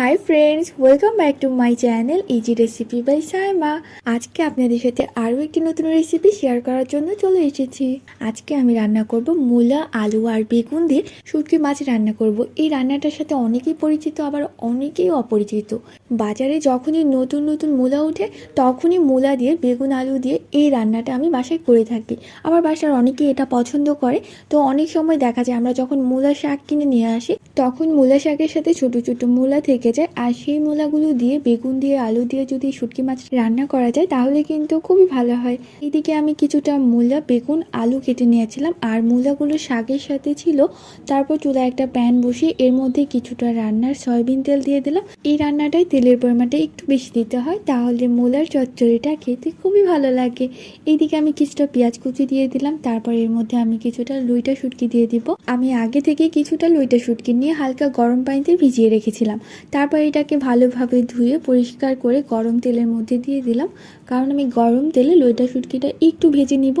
Hi friends welcome back to my channel easy recipe by Saima আজকে আপনাদের সাথে আরও একটি নতুন রেসিপি শেয়ার করার জন্য চলে এসেছি। আজকে আমি রান্না করব মূলা, আলু আর বেগুন দিয়ে শুটকি মাছ রান্না করব। এই রান্নাটার সাথে অনেকেই পরিচিত, আবার অনেকেই অপরিচিত। বাজারে যখনই নতুন নতুন মূলা ওঠে, তখনই মূলা দিয়ে, বেগুন, আলু দিয়ে এই রান্নাটা আমি বাসায় করে থাকি। আমার বাসার অনেকেই এটা পছন্দ করে। তো অনেক সময় দেখা যায় আমরা যখন মূলা শাক কিনে নিয়ে আসি, তখন মূলা শাকের সাথে ছোটো ছোটো মূলা থেকে যায়। আর সেই মূলাগুলো দিয়ে, বেগুন দিয়ে, আলু দিয়ে যদি শুটকি মাছ রান্না করা যায়, তাহলে কিন্তু খুবই ভালো হয়। এদিকে আমি কিছুটা মূলা, বেগুন, আলু কেটে নিয়েছিলাম। আর মূলাগুলো শাকের সাথে ছিল। তারপর চুলায় একটা প্যান বসিয়ে এর মধ্যে কিছুটা রান্নার সয়াবিন তেল দিয়ে দিলাম। এই রান্নাটায় তেলের পরিমাণটা একটু বেশি দিতে হয়, তাহলে মোলার চচ্চড়িটা খেতে খুবই ভালো লাগে। এইদিকে আমি কিছুটা পেঁয়াজ কুচি দিয়ে দিলাম, তারপর এর মধ্যে আমি কিছুটা লুইটা শুটকি দিয়ে দিব। আমি আগে থেকে কিছুটা লুইটা শুটকি নিয়ে হালকা গরম পানিতে ভিজিয়ে রেখেছিলাম। তারপর এটাকে ভালোভাবে ধুয়ে পরিষ্কার করে গরম তেলের মধ্যে দিয়ে দিলাম। কারণ আমি গরম তেলে লইটা শুটকিটা একটু ভেজে নিব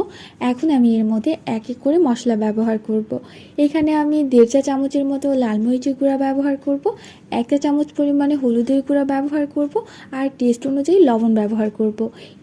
এখন আমি এর মধ্যে এক এক করে মশলা ব্যবহার করব। এখানে আমি দেড় চা চামচের মতো লাল মরিচের গুঁড়া ব্যবহার করব। একটা চামচ পরিমাণে হলুদের গুঁড়া ব্যবহার করব আর টেস্ট অনুযায়ী লবণ ব্যবহার করব।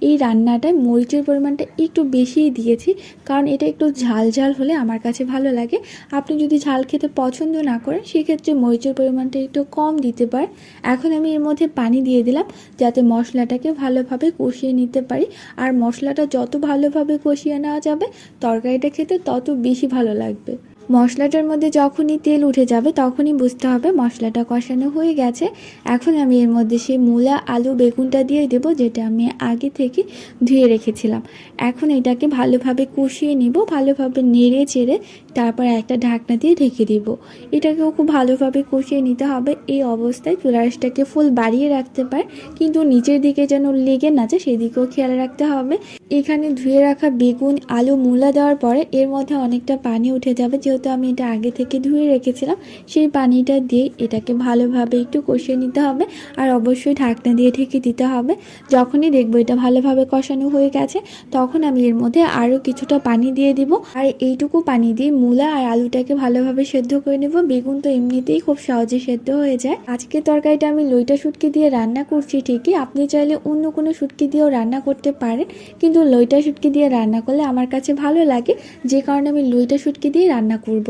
এই রান্নাটায় মরিচের পরিমাণটা একটু বেশিই দিয়েছি কারণ এটা একটু ঝাল ঝাল হলে আমার কাছে ভালো লাগে আপনি যদি ঝাল খেতে পছন্দ না করেন, সেক্ষেত্রে মরিচের পরিমাণটা একটু কম দিতে পারেন এখন আমি এর মধ্যে পানি দিয়ে দিলাম যাতে মশলাটাকে ভালোভাবে কষিয়ে নিতে পারি। আর মশলাটা যত ভালোভাবে কষিয়ে নেওয়া যাবে, তরকারিটা খেতে তত বেশি ভালো লাগবে। মশলাটার মধ্যে যখনই তেল উঠে যাবে, তখনই বুঝতে হবে মশলাটা কষানো হয়ে গেছে। এখন আমি এর মধ্যে সেই মূলা, আলু, বেগুনটা দিয়ে দেবো, যেটা আমি আগে থেকে ধুয়ে রেখেছিলাম। এখন এটাকে ভালোভাবে কষিয়ে নিব, ভালোভাবে নেড়ে চেড়ে তারপর একটা ঢাকনা দিয়ে ঢেকে দিব। এটাকেও খুব ভালোভাবে কষিয়ে নিতে হবে। এই অবস্থায় চুলাশটাকে ফুল বাড়িয়ে রাখতে পারে, কিন্তু নিচের দিকে যেন লেগে না যায়, সেদিকেও খেয়াল রাখতে হবে। এখানে ধুয়ে রাখা বেগুন, আলু, মূলা দেওয়ার পরে এর মধ্যে অনেকটা পানি উঠে যাবে যেহেতু আমি এটা আগে থেকে ধুয়ে রেখেছিলাম, সেই পানিটা দিয়ে এটাকে ভালোভাবে একটু কষিয়ে নিতে হবে আর অবশ্যই ঢাকনা দিয়ে ঢেকে দিতে হবে। যখনই দেখব এটা ভালোভাবে কষানো হয়ে গেছে, তখন আমি এর মধ্যে আরও কিছুটা পানি দিয়ে দিব। আর এইটুকু পানি দিয়ে মূলা আর আলুটাকে ভালোভাবে সেদ্ধ করে নেব। বেগুন তো এমনিতেই খুব সহজে সেদ্ধ হয়ে যায়। আজকে তরকারিটা আমি লইটা শুটকি দিয়ে রান্না করছি ঠিকই। আপনি চাইলে অন্য কোনো শুটকি দিয়েও রান্না করতে পারেন। কিন্তু লইটা শুটকি দিয়ে রান্না করলে আমার কাছে ভালো লাগে। যে কারণে আমি লইটা শুটকি দিয়ে রান্না করব।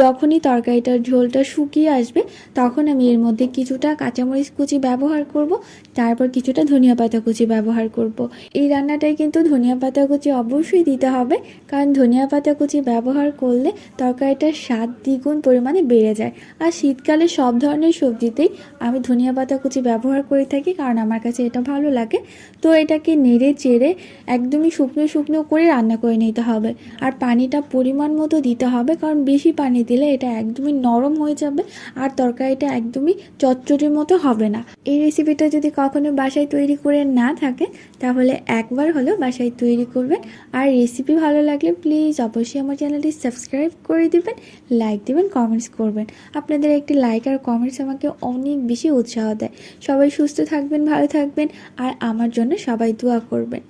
যখনই তরকারিটার ঝোলটা শুকিয়ে আসবে, তখন আমি এর মধ্যে কিছুটা কাঁচামরিচ কুচি ব্যবহার করব, তারপর কিছুটা ধনিয়া পাতা কুচি ব্যবহার করব। এই রান্নাটায় কিন্তু ধনিয়া পাতা কুচি অবশ্যই দিতে হবে, কারণ ধনিয়া পাতা কুচি ব্যবহার করলে তরকারিটার স্বাদ দ্বিগুণ পরিমাণে বেড়ে যায় আর শীতকালে সব ধরনের সবজিতেই আমি ধনিয়া পাতা কুচি ব্যবহার করে থাকি, কারণ আমার কাছে এটা ভালো লাগে তো এটাকে নেড়ে চেড়ে একদমই শুকনো শুকনো করে রান্না করে নিতে হবে আর পানিটা পরিমাণ মতো দিতে হবে কারণ বেশি পানি দিলে এটা একদমই নরম হয়ে যাবে আর তরকারিটা একদমই চচ্চড়ির মতো হবে না। এই রেসিপিটা যদি কখনো বাসায় তৈরি করে না থাকে, তাহলে একবার হলেও বাসায় তৈরি করবেন। আর রেসিপি ভালো লাগলে প্লিজ অবশ্যই আমার চ্যানেলটি সাবস্ক্রাইব করে দিবেন লাইক দিবেন কমেন্টস করবেন। আপনাদের একটি লাইক আর কমেন্টস আমাকে অনেক বেশি উৎসাহ দেয়। সবাই সুস্থ থাকবেন, ভালো থাকবেন, আর আমার জন্য সবাই দোয়া করবেন।